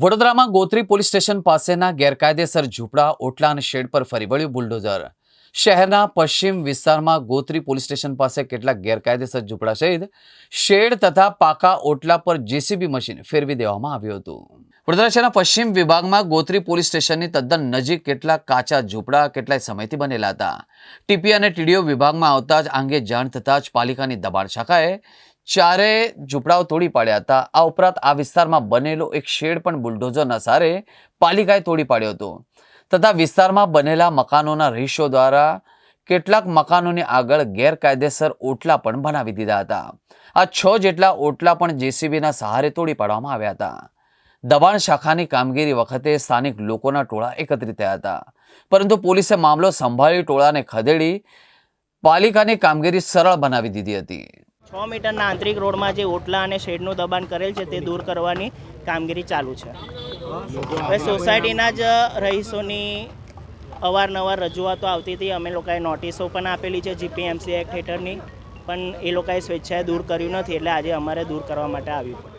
વડોદરામાં Gotri police station પાસેના ગેરકાયદેસર ઝૂંપડા, ઓટલા અને શેડ પર ફરી વળ્યું બુલડોઝર. શહેરના પશ્ચિમ વિસ્તારમાં ગોત્રી પોલીસ સ્ટેશન પાસે કેટલાક ગેરકાયદેસર ઝૂંપડા સહિત શેડ તથા પાકા ઓટલા પર જેસીબી મશીન ફેરવી દેવામાં આવ્યું હતું. વડોદરા શહેરના પશ્ચિમ વિભાગમાં ગોત્રી પોલીસ સ્ટેશનની તદ્દન નજીક કેટલાક કાચા ઝૂંપડા કેટલાય સમયથી બનેલા હતા. ટીપી અને ટીડીઓ વિભાગમાં આવતા જ આ અંગે જાણ થતાં જ પાલિકાની દબાણ શાખાએ ચારે ઝૂંપડાઓ તોડી પાડ્યા હતા. આ ઉપરાંત આ વિસ્તારમાં બનેલો એક શેડ પણ બુલડોઝરના સારે પાલિકાએ તોડી પાડ્યો હતો. તથા વિસ્તારમાં બનેલા મકાનોના રહીશો દ્વારા કેટલાક મકાનોની આગળ ગેરકાયદેસર ઓટલા પણ બનાવી દીધા હતા. આ છ જેટલા ઓટલા પણ જેસીબીના સહારે તોડી પાડવામાં આવ્યા હતા. દબાણ શાખાની કામગીરી વખતે સ્થાનિક લોકોના ટોળા એકત્રિત થયા હતા. પરંતુ પોલીસે મામલો સંભાળી ટોળાને ખદેડી પાલિકાની કામગીરી સરળ બનાવી દીધી હતી. છ મીટરના આંતરિક રોડમાં જે ઓટલા અને શેડનું દબાણ કરેલ છે તે દૂર કરવાની કામગીરી ચાલુ છે. હવે સોસાયટીના જ રહીશોની અવારનવાર રજૂઆતો આવતી હતી. અમે લોકોએ નોટિસો પણ આપેલી છે, જીપીએમસી એક્ટ હેઠળની. પણ એ લોકોએ સ્વેચ્છાએ દૂર કર્યું નથી, એટલે આજે અમારે દૂર કરવા માટે આવ્યું.